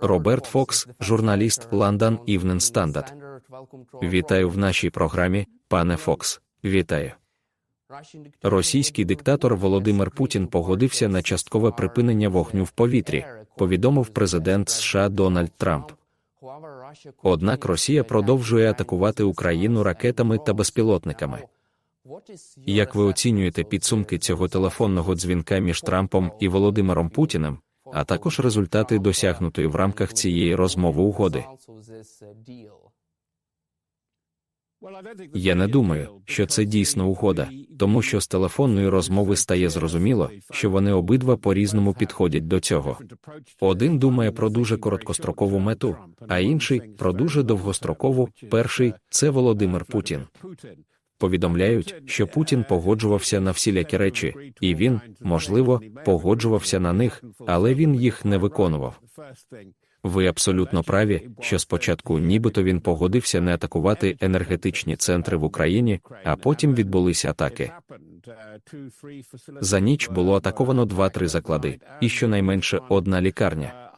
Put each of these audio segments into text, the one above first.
Роберт Фокс, журналіст London Evening Standard. Вітаю в нашій програмі, пане Фокс. Вітаю. Російський диктатор Володимир Путін погодився на часткове припинення вогню в повітрі, повідомив президент США Дональд Трамп. Однак Росія продовжує атакувати Україну ракетами та безпілотниками. Як ви оцінюєте підсумки цього телефонного дзвінка між Трампом і Володимиром Путіним, а також результати досягнутої в рамках цієї розмови угоди? Я не думаю, що це дійсно угода, тому що з телефонної розмови стає зрозуміло, що вони обидва по-різному підходять до цього. Один думає про дуже короткострокову мету, а інший про дуже довгострокову. Перший це Володимир Путін. Повідомляють, що Путін погоджувався на всілякі речі, і він, можливо, погоджувався на них, але він їх не виконував. Ви абсолютно праві, що спочатку нібито він погодився не атакувати енергетичні центри в Україні, а потім відбулися атаки. За ніч було атаковано два-три заклади, і щонайменше одна лікарня.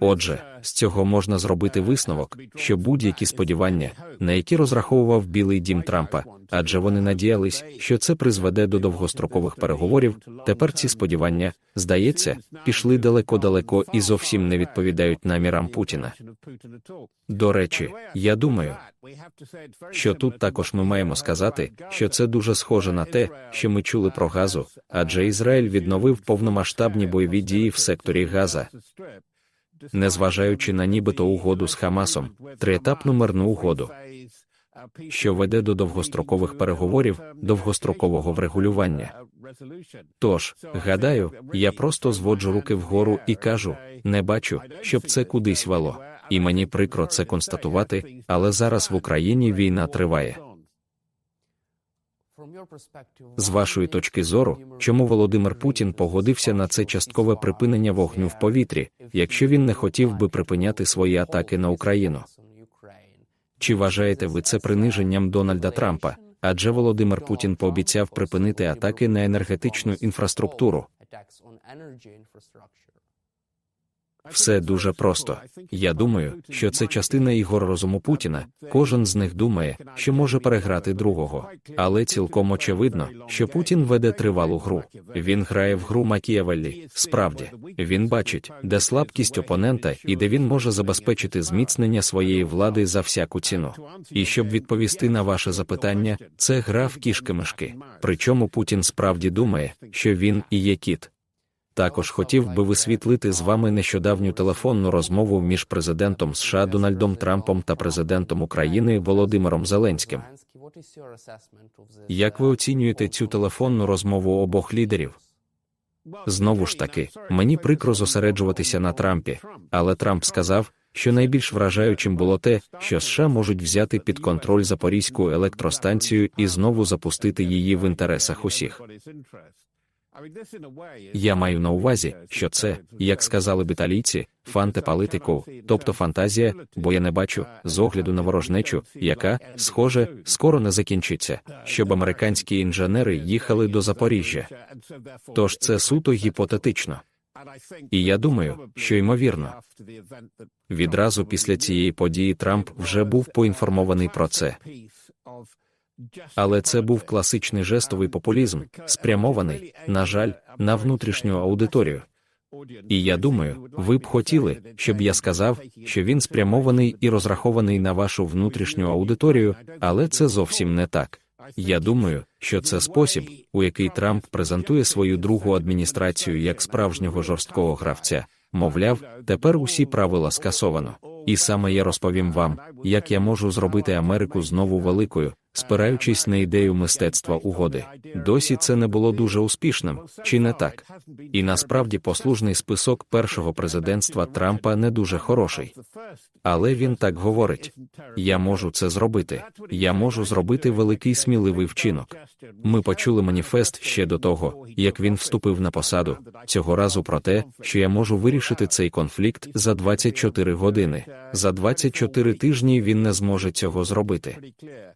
Отже, з цього можна зробити висновок, що будь-які сподівання, на які розраховував Білий дім Трампа, адже вони надіялись, що це призведе до довгострокових переговорів. Тепер ці сподівання, здається, пішли далеко-далеко і зовсім не відповідають намірам Путіна. До речі, я думаю, що тут також ми маємо сказати, що це дуже схоже на те, що ми чули про газу, адже Ізраїль відновив повномасштабні бойові дії в секторі Газа. Незважаючи на нібито угоду з Хамасом, триетапну мирну угоду, що веде до довгострокових переговорів, довгострокового врегулювання. Тож, гадаю, я просто зводжу руки вгору і кажу: не бачу, щоб це кудись вело. І мені прикро це констатувати, але зараз в Україні війна триває. З вашої точки зору, чому Володимир Путін погодився на це часткове припинення вогню в повітрі, якщо він не хотів би припиняти свої атаки на Україну? Чи вважаєте ви це приниженням Дональда Трампа? Адже Володимир Путін пообіцяв припинити атаки на енергетичну інфраструктуру. Все дуже просто. Я думаю, що це частина ігор розуму Путіна. Кожен з них думає, що може переграти другого. Але цілком очевидно, що Путін веде тривалу гру. Він грає в гру Макіявеллі. Справді, він бачить, де слабкість опонента і де він може забезпечити зміцнення своєї влади за всяку ціну. І щоб відповісти на ваше запитання, це гра в кішки-мишки. Причому Путін справді думає, що він і є кіт. Також хотів би висвітлити з вами нещодавню телефонну розмову між президентом США Дональдом Трампом та президентом України Володимиром Зеленським. Як ви оцінюєте цю телефонну розмову обох лідерів? Знову ж таки, мені прикро зосереджуватися на Трампі, але Трамп сказав, що найбільш вражаючим було те, що США можуть взяти під контроль Запорізьку електростанцію і знову запустити її в інтересах усіх. Я маю на увазі, що це, як сказали б італійці, фанте палитику, тобто фантазія, бо я не бачу з огляду на ворожнечу, яка, схоже, скоро не закінчиться, щоб американські інженери їхали до Запоріжжя. Тож це суто гіпотетично. І я думаю, що ймовірно, відразу після цієї події Трамп вже був поінформований про це. Але це був класичний жестовий популізм, спрямований, на жаль, на внутрішню аудиторію. І я думаю, ви б хотіли, щоб я сказав, що він спрямований і розрахований на вашу внутрішню аудиторію, але це зовсім не так. Я думаю, що це спосіб, у який Трамп презентує свою другу адміністрацію як справжнього жорсткого гравця. Мовляв, тепер усі правила скасовано. І саме я розповім вам, як я можу зробити Америку знову великою, спираючись на ідею мистецтва угоди. Досі це не було дуже успішним, чи не так? І насправді послужний список першого президентства Трампа не дуже хороший. Але він так говорить: я можу це зробити. Я можу зробити великий сміливий вчинок. Ми почули маніфест ще до того, як він вступив на посаду цього разу про те, що я можу вирішити цей конфлікт за 24 години. За 24 тижні він не зможе цього зробити.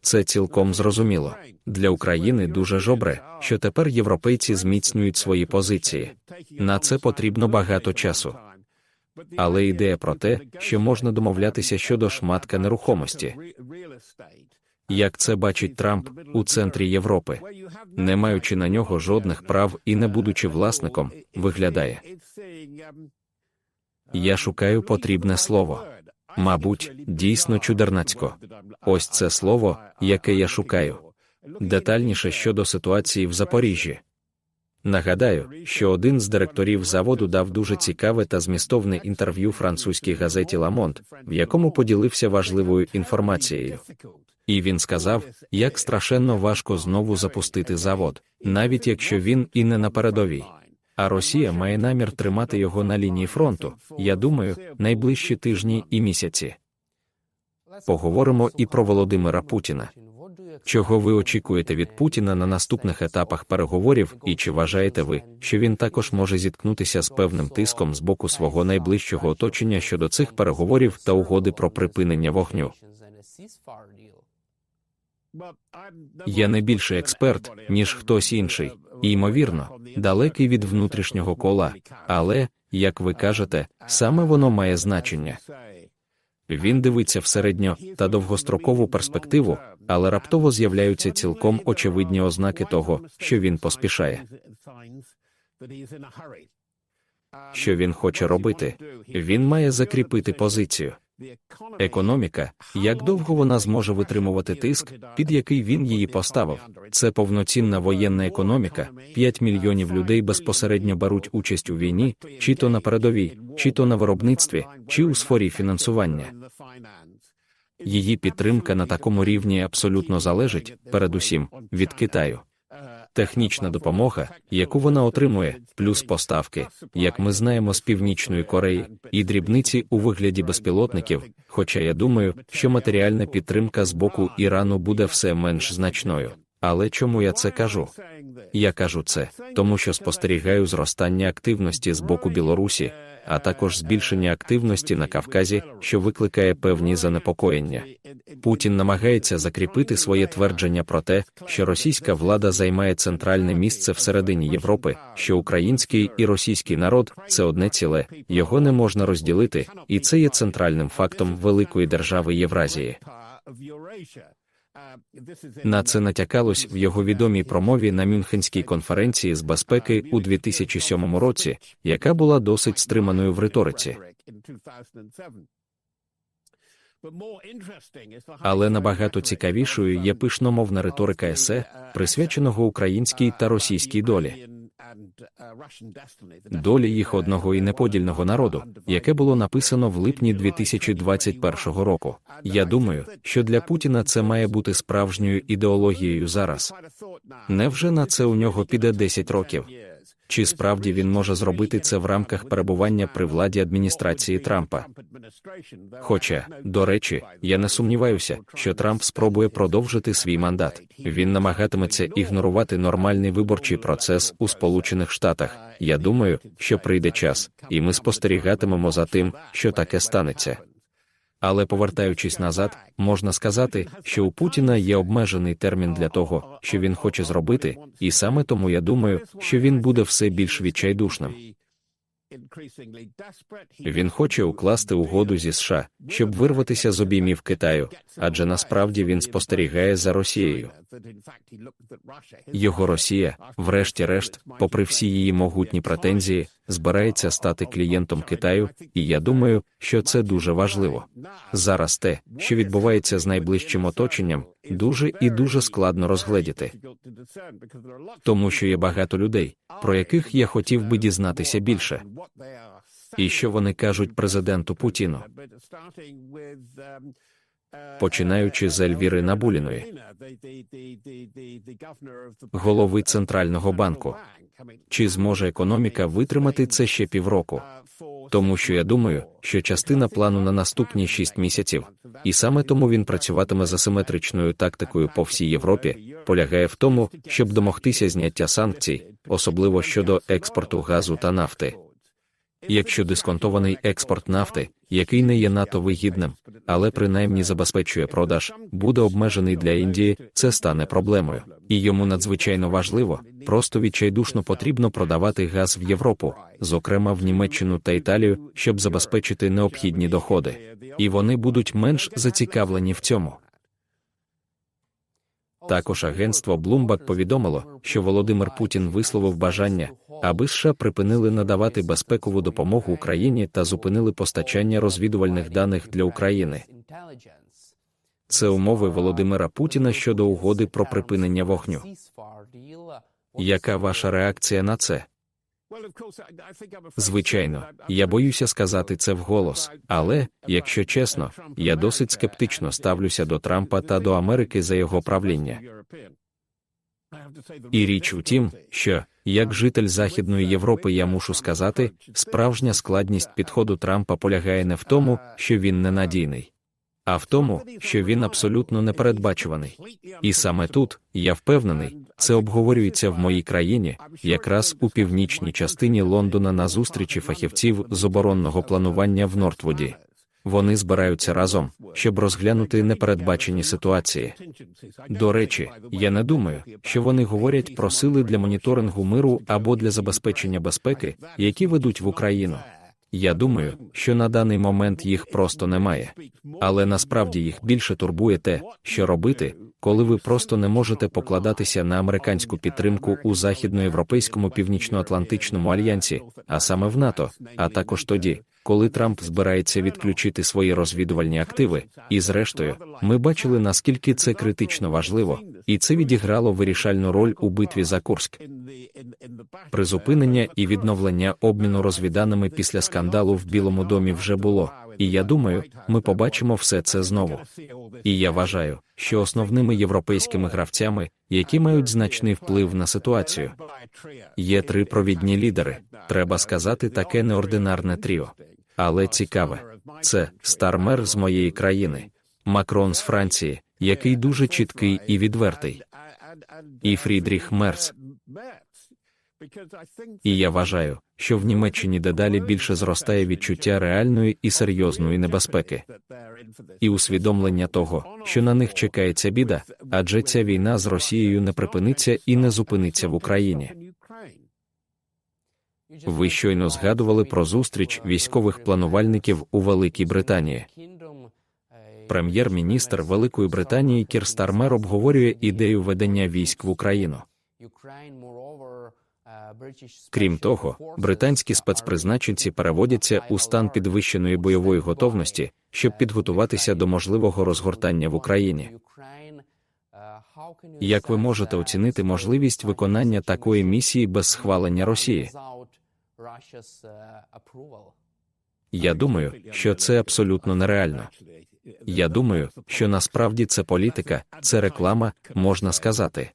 Це цілком цілком зрозуміло. Для України дуже добре, що тепер європейці зміцнюють свої позиції. На це потрібно багато часу. Але ідея про те, що можна домовлятися щодо шматка нерухомості, як це бачить Трамп у центрі Європи, не маючи на нього жодних прав і не будучи власником, виглядає. Я шукаю потрібне слово. Мабуть, дійсно чудернацько. Ось це слово, яке я шукаю. Детальніше щодо ситуації в Запоріжжі. Нагадаю, що один з директорів заводу дав дуже цікаве та змістовне інтерв'ю французькій газеті Ламонт, в якому поділився важливою інформацією. І він сказав, як страшенно важко знову запустити завод, навіть якщо він і не на передовій. А Росія має намір тримати його на лінії фронту, я думаю, найближчі тижні і місяці. Поговоримо і про Володимира Путіна. Чого ви очікуєте від Путіна на наступних етапах переговорів, і чи вважаєте ви, що він також може зіткнутися з певним тиском з боку свого найближчого оточення щодо цих переговорів та угоди про припинення вогню? Я не більший експерт, ніж хтось інший, ймовірно, далекий від внутрішнього кола, але, як ви кажете, саме воно має значення. Він дивиться в середньо та довгострокову перспективу, але раптово з'являються цілком очевидні ознаки того, що він поспішає. Що він хоче робити? Він має закріпити позицію. Економіка, як довго вона зможе витримувати тиск, під який він її поставив. Це повноцінна воєнна економіка. 5 мільйонів людей безпосередньо беруть участь у війні, чи то на передовій, чи то на виробництві, чи у сфері фінансування. Її підтримка на такому рівні абсолютно залежить, передусім, від Китаю. Технічна допомога, яку вона отримує, плюс поставки, як ми знаємо з північної Кореї, і дрібниці у вигляді безпілотників. Хоча я думаю, що матеріальна підтримка з боку Ірану буде все менш значною. Але чому я це кажу? Я кажу це, тому що спостерігаю зростання активності з боку Білорусі, а також збільшення активності на Кавказі, що викликає певні занепокоєння. Путін намагається закріпити своє твердження про те, що російська влада займає центральне місце всередині Європи, що український і російський народ це одне ціле, його не можна розділити, і це є центральним фактом великої держави Євразії. На це натякалось в його відомій промові на Мюнхенській конференції з безпеки у 2007 році, яка була досить стриманою в риториці. Але набагато цікавішою є пишномовна риторика есе, присвяченого українській та російській долі. Долі їх одного і неподільного народу, яке було написано в липні 2021 року. Я думаю, що для Путіна це має бути справжньою ідеологією зараз. Невже на це у нього піде 10 років? Чи справді він може зробити це в рамках перебування при владі адміністрації Трампа? Хоча, до речі, я не сумніваюся, що Трамп спробує продовжити свій мандат. Він намагатиметься ігнорувати нормальний виборчий процес у Сполучених Штатах. Я думаю, що прийде час, і ми спостерігатимемо за тим, що таке станеться. Але повертаючись назад, можна сказати, що у Путіна є обмежений термін для того, що він хоче зробити, і саме тому я думаю, що він буде все більш відчайдушним. Він хоче укласти угоду зі США, щоб вирватися з обіймів Китаю, адже насправді він спостерігає за Росією. Його Росія, врешті-решт, попри всі її могутні претензії, збирається стати клієнтом Китаю, і я думаю, що це дуже важливо. Зараз те, що відбувається з найближчим оточенням, дуже і дуже складно розгледіти. Тому що є багато людей, про яких я хотів би дізнатися більше. І що вони кажуть президенту Путіну? Починаючи з Ельвіри Набуліної, голови центрального банку, чи зможе економіка витримати це ще півроку? Тому що я думаю, що частина плану на наступні шість місяців, і саме тому він працюватиме за симетричною тактикою по всій Європі, полягає в тому, щоб домогтися зняття санкцій, особливо щодо експорту газу та нафти. Якщо дисконтований експорт нафти, який не є надто вигідним, але принаймні забезпечує продаж, буде обмежений для Індії, це стане проблемою. І йому надзвичайно важливо, просто відчайдушно потрібно продавати газ в Європу, зокрема в Німеччину та Італію, щоб забезпечити необхідні доходи. І вони будуть менш зацікавлені в цьому. Також агентство Bloomberg повідомило, що Володимир Путін висловив бажання, аби США припинили надавати безпекову допомогу Україні та зупинили постачання розвідувальних даних для України. Це умови Володимира Путіна щодо угоди про припинення вогню. Яка ваша реакція на це? Звичайно, я боюся сказати це вголос, але, якщо чесно, я досить скептично ставлюся до Трампа та до Америки за його правління. І річ у тім, що, як житель Західної Європи, я мушу сказати, справжня складність підходу Трампа полягає не в тому, що він ненадійний, а в тому, що він абсолютно непередбачуваний. І саме тут, я впевнений, це обговорюється в моїй країні, якраз у північній частині Лондона на зустрічі фахівців з оборонного планування в Нортвуді. Вони збираються разом, щоб розглянути непередбачені ситуації. До речі, я не думаю, що вони говорять про сили для моніторингу миру або для забезпечення безпеки, які ведуть в Україну. Я думаю, що на даний момент їх просто немає. Але насправді їх більше турбує те, що робити, коли ви просто не можете покладатися на американську підтримку у західноєвропейському північноатлантичному альянсі, а саме в НАТО, а також тоді, коли Трамп збирається відключити свої розвідувальні активи. І зрештою, ми бачили наскільки це критично важливо, і це відіграло вирішальну роль у битві за Курськ. Призупинення і відновлення обміну розвіданими після скандалу в Білому домі вже було. І я думаю, ми побачимо все це знову. І я вважаю, що основними європейськими гравцями, які мають значний вплив на ситуацію, є три провідні лідери. Треба сказати, таке неординарне тріо. Але цікаве, це стармер з моєї країни, Макрон з Франції, який дуже чіткий і відвертий, і Фрідріх Мерц. І я вважаю, що в Німеччині дедалі більше зростає відчуття реальної і серйозної небезпеки, і усвідомлення того, що на них чекається біда, адже ця війна з Росією не припиниться і не зупиниться в Україні. Ви щойно згадували про зустріч військових планувальників у Великій Британії. Прем'єр-міністр Великої Британії Кір Стармер обговорює ідею ведення військ в Україну. Крім того, британські спецпризначенці переводяться у стан підвищеної бойової готовності, щоб підготуватися до можливого розгортання в Україні. Як ви можете оцінити можливість виконання такої місії без схвалення Росії? Я думаю, що це абсолютно нереально. Я думаю, що насправді це політика, це реклама, можна сказати.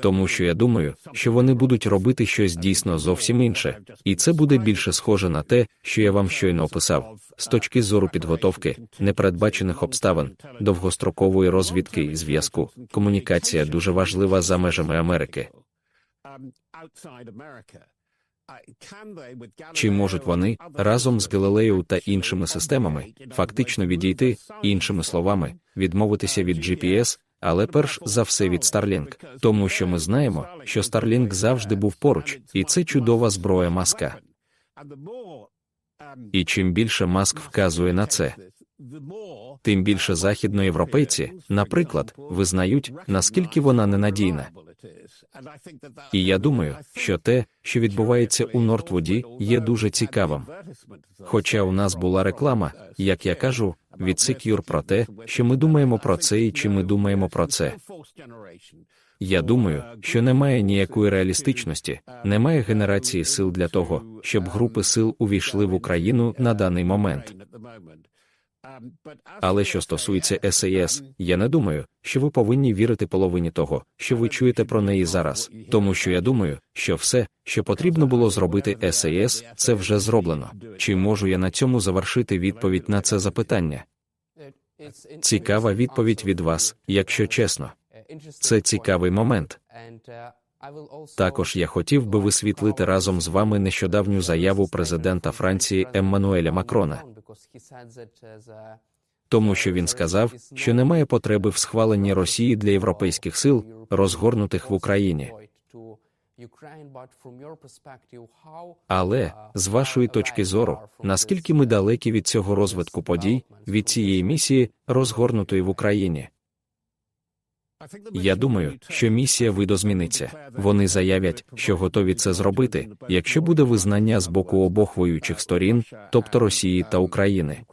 Тому що я думаю, що вони будуть робити щось дійсно зовсім інше, і це буде більше схоже на те, що я вам щойно описав, з точки зору підготовки, непередбачених обставин, довгострокової розвідки і зв'язку. Комунікація дуже важлива за межами Америки. Чи можуть вони разом з Галилею та іншими системами фактично відійти, іншими словами, відмовитися від GPS, але перш за все від Starlink, тому що ми знаємо, що Starlink завжди був поруч, і це чудова зброя маска. І чим більше маск вказує на це, тим більше західноєвропейці, наприклад, визнають, наскільки вона ненадійна. І я думаю, що те, що відбувається у Нортвуді, є дуже цікавим. Хоча у нас була реклама, як я кажу, від Secure про те, що ми думаємо про це і чи ми думаємо про це. Я думаю, що немає ніякої реалістичності, немає генерації сил для того, щоб групи сил увійшли в Україну на даний момент. Але що стосується САС, я не думаю, що ви повинні вірити половині того, що ви чуєте про неї зараз, тому що я думаю, що все, що потрібно було зробити САС, це вже зроблено. Чи можу я на цьому завершити відповідь на це запитання? Цікава відповідь від вас, якщо чесно. Це цікавий момент. Також я хотів би висвітлити разом з вами нещодавню заяву президента Франції Еммануеля Макрона, тому що він сказав, що немає потреби в схваленні Росії для європейських сил, розгорнутих в Україні. Але з вашої точки зору, наскільки ми далекі від цього розвитку подій, від цієї місії, розгорнутої в Україні? Я думаю, що місія видозміниться. Вони заявять, що готові це зробити, якщо буде визнання з боку обох воюючих сторін, тобто Росії та України.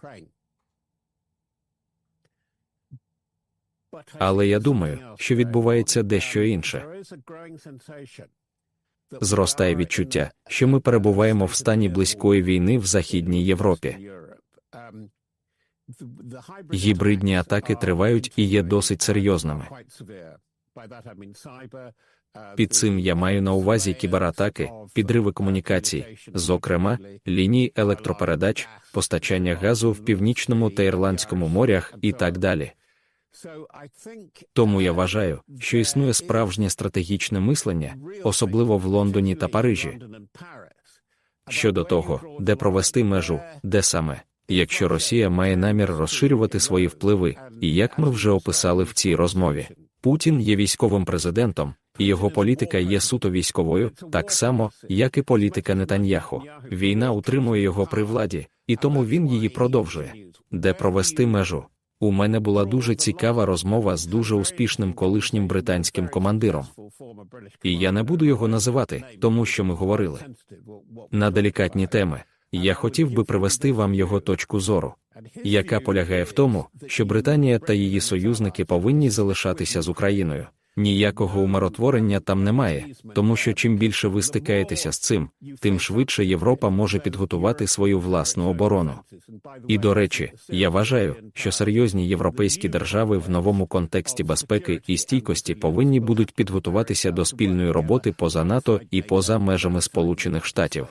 Але я думаю, що відбувається дещо інше. Зростає відчуття, що ми перебуваємо в стані близької війни в Західній Європі. Гібридні атаки тривають і є досить серйозними. Під цим я маю на увазі кібератаки, підриви комунікацій, зокрема, лінії електропередач, постачання газу в північному та ірландському морях і так далі. Тому я вважаю, що існує справжнє стратегічне мислення, особливо в Лондоні та Парижі. Щодо того, де провести межу, де саме, якщо Росія має намір розширювати свої впливи, і як ми вже описали в цій розмові, Путін є військовим президентом, і його політика є суто військовою, так само, як і політика Нетаньяху. Війна утримує його при владі, і тому він її продовжує. Де провести межу? У мене була дуже цікава розмова з дуже успішним колишнім британським командиром. І я не буду його називати, тому що ми говорили на делікатні теми. Я хотів би привести вам його точку зору, яка полягає в тому, що Британія та її союзники повинні залишатися з Україною. Ніякого умиротворення там немає, тому що чим більше ви стикаєтеся з цим, тим швидше Європа може підготувати свою власну оборону. І до речі, я вважаю, що серйозні європейські держави в новому контексті безпеки і стійкості повинні будуть підготуватися до спільної роботи поза НАТО і поза межами Сполучених Штатів.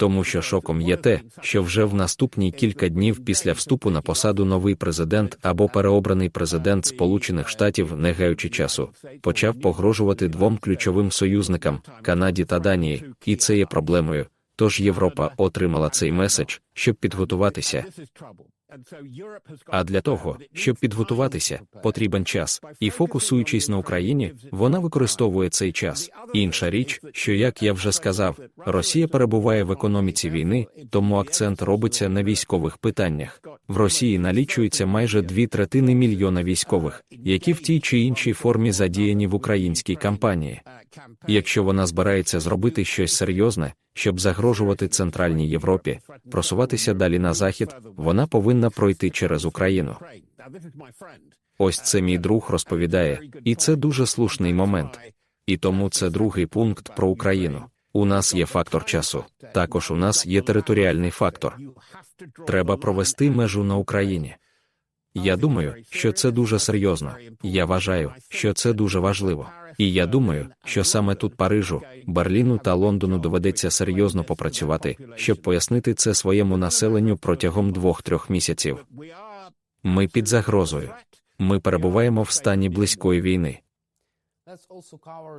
Тому що шоком є те, що вже в наступні кілька днів після вступу на посаду новий президент або переобраний президент Сполучених Штатів, не гаючи часу, почав погрожувати двом ключовим союзникам Канаді та Данії, і це є проблемою. Тож Європа отримала цей меседж, щоб підготуватися. А для того, щоб підготуватися, потрібен час, і фокусуючись на Україні, вона використовує цей час. Інша річ, що як я вже сказав, Росія перебуває в економіці війни, тому акцент робиться на військових питаннях. В Росії налічується майже дві третини мільйона військових, які в тій чи іншій формі задіяні в українській кампанії. Якщо вона збирається зробити щось серйозне, щоб загрожувати центральній Європі, просуватися далі на захід, вона повинна пройти через Україну. Ось це мій друг розповідає, і це дуже слушний момент. І тому це другий пункт про Україну. У нас є фактор часу. Також у нас є територіальний фактор. Треба провести межу на Україні. Я думаю, що це дуже серйозно. Я вважаю, що це дуже важливо. І я думаю, що саме тут Парижу, Берліну та Лондону доведеться серйозно попрацювати, щоб пояснити це своєму населенню протягом двох-трьох місяців. Ми під загрозою. Ми перебуваємо в стані близької війни.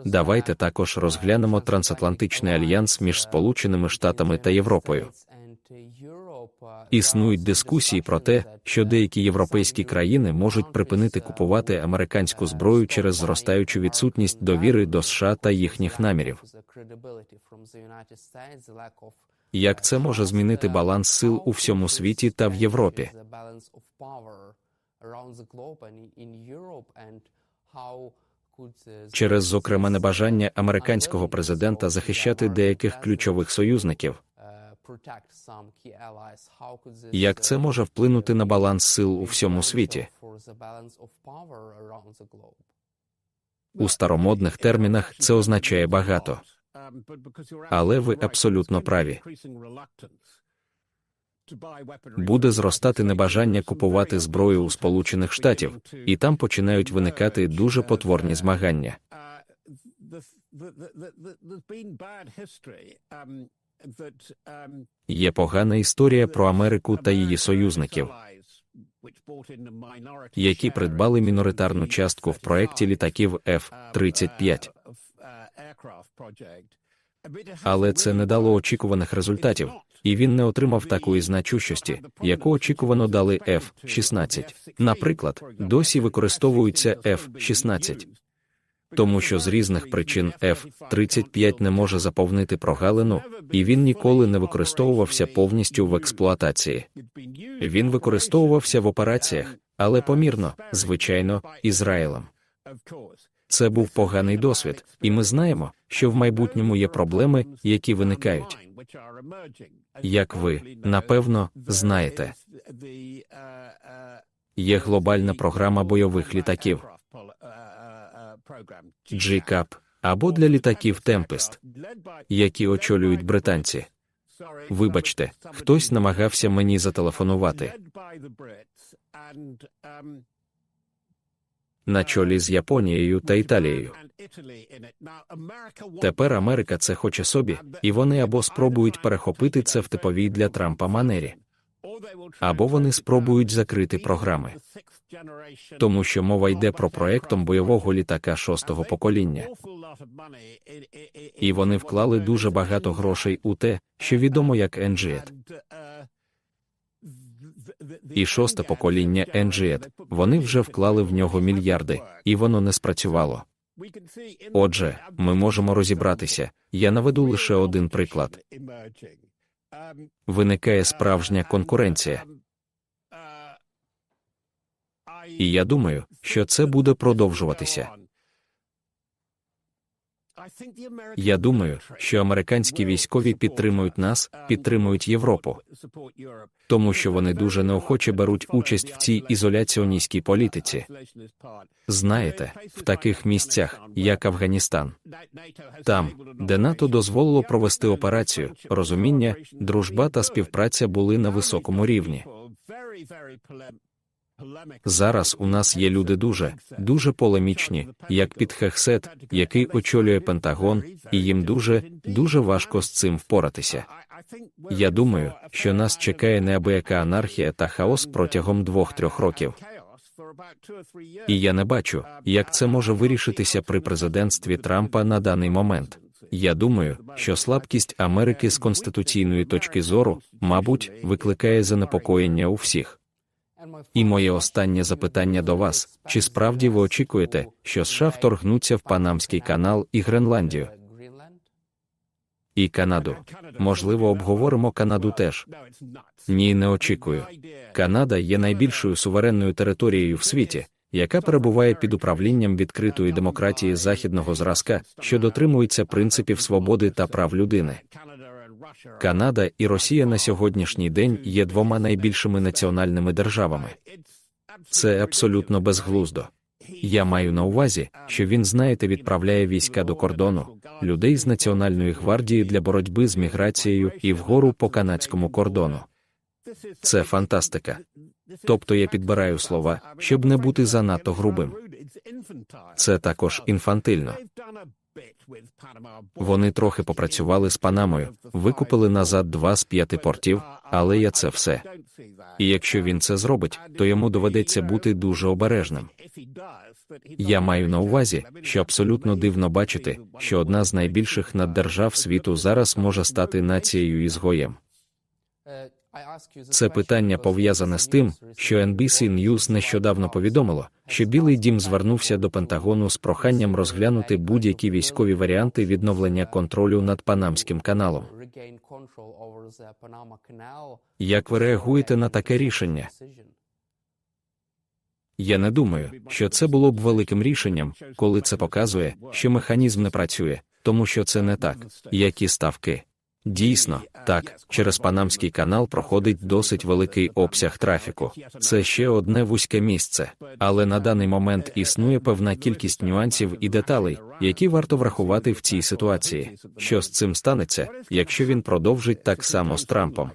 Давайте також розглянемо трансатлантичний альянс між Сполученими Штатами та Європою. Існують дискусії про те, що деякі європейські країни можуть припинити купувати американську зброю через зростаючу відсутність довіри до США та їхніх намірів. Як це може змінити баланс сил у всьому світі та в Європі? Через зокрема небажання американського президента захищати деяких ключових союзників. Як це може вплинути на баланс сил у всьому світі? У старомодних термінах це означає багато. Але ви абсолютно праві. Буде зростати небажання купувати зброю у Сполучених Штатів, і там починають виникати дуже потворні змагання. Є погана історія про Америку та її союзників, які придбали міноритарну частку в проєкті літаків F-35. Але це не дало очікуваних результатів, і він не отримав такої значущості, яку очікувано дали F-16. Наприклад, досі використовується F-16. Тому що з різних причин F-35 не може заповнити прогалину, і він ніколи не використовувався повністю в експлуатації. Він використовувався в операціях, але помірно, звичайно, Ізраїлем. Це був поганий досвід, і ми знаємо, що в майбутньому є проблеми, які виникають. Як ви, напевно, знаєте, є глобальна програма бойових літаків GCAP, або для літаків Tempest, які очолюють британці. Вибачте, хтось намагався мені зателефонувати на чолі з Японією та Італією. Тепер Америка це хоче собі, і вони або спробують перехопити це в типовій для Трампа манері, або вони спробують закрити програми. Тому що мова йде про проектом бойового літака шостого покоління. І вони вклали дуже багато грошей у те, що відомо як NGET. І шосте покоління NGET, вони вже вклали в нього мільярди, і воно не спрацювало. Отже, ми можемо розібратися. Я наведу лише один приклад. Виникає справжня конкуренція. І я думаю, що це буде продовжуватися. Я думаю, що американські військові підтримують нас, підтримують Європу, тому що вони дуже неохоче беруть участь в цій ізоляціоністській політиці. Знаєте, в таких місцях, як Афганістан, там, де НАТО дозволило провести операцію, розуміння, дружба та співпраця були на високому рівні. Зараз у нас є люди дуже, дуже полемічні, як під Хехсет, який очолює Пентагон, і їм дуже, дуже важко з цим впоратися. Я думаю, що нас чекає неабияка анархія та хаос протягом двох-трьох років. І я не бачу, як це може вирішитися при президентстві Трампа на даний момент. Я думаю, що слабкість Америки з конституційної точки зору, мабуть, викликає занепокоєння у всіх. І моє останнє запитання до вас: чи справді ви очікуєте, що США вторгнуться в Панамський канал і Гренландію? І Канаду. Можливо, обговоримо Канаду теж. Ні, не очікую. Канада є найбільшою суверенною територією в світі, яка перебуває під управлінням відкритої демократії західного зразка, що дотримується принципів свободи та прав людини. Канада і Росія на сьогоднішній день є двома найбільшими національними державами. Це абсолютно безглуздо. Я маю на увазі, що він, знаєте, відправляє війська до кордону, людей з Національної гвардії для боротьби з міграцією і вгору по канадському кордону. Це фантастика. Тобто я підбираю слова, щоб не бути занадто грубим. Це також інфантильно. Вони трохи попрацювали з Панамою, викупили назад два з п'яти портів, але я це все. І якщо він це зробить, то йому доведеться бути дуже обережним. Я маю на увазі, що абсолютно дивно бачити, що одна з найбільших наддержав світу зараз може стати нацією ізгоєм. Це питання пов'язане з тим, що NBC News нещодавно повідомило, що Білий Дім звернувся до Пентагону з проханням розглянути будь-які військові варіанти відновлення контролю над Панамським каналом. Як ви реагуєте на таке рішення? Я не думаю, що це було б великим рішенням, коли це показує, що механізм не працює, тому що це не так, які ставки. Дійсно, так, через Панамський канал проходить досить великий обсяг трафіку. Це ще одне вузьке місце, але на даний момент існує певна кількість нюансів і деталей, які варто врахувати в цій ситуації. Що з цим станеться, якщо він продовжить так само з Трампом?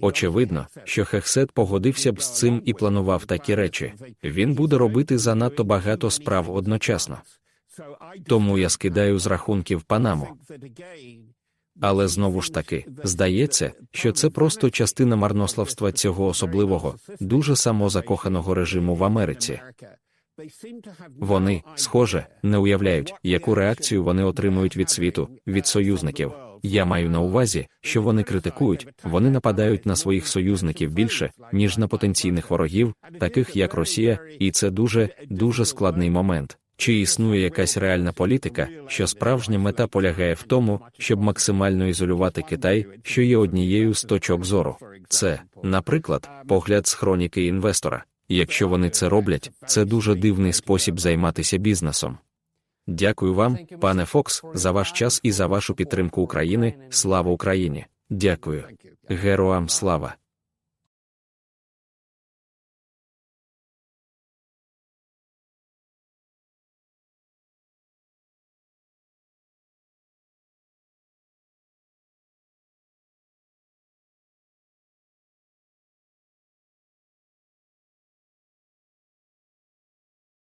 Очевидно, що Хехсет погодився б з цим і планував такі речі. Він буде робити занадто багато справ одночасно. Тому я скидаю з рахунків Панаму. Але знову ж таки, здається, що це просто частина марнославства цього особливого, дуже самозакоханого режиму в Америці. Вони, схоже, не уявляють, яку реакцію вони отримують від світу, від союзників. Я маю на увазі, що вони критикують, вони нападають на своїх союзників більше, ніж на потенційних ворогів, таких як Росія, і це дуже, дуже складний момент. Чи існує якась реальна політика, що справжня мета полягає в тому, щоб максимально ізолювати Китай, що є однією з точок зору? Це, наприклад, погляд з хроніки інвестора. Якщо вони це роблять, це дуже дивний спосіб займатися бізнесом. Дякую вам, пане Фокс, за ваш час і за вашу підтримку України. Слава Україні! Дякую. Героям слава!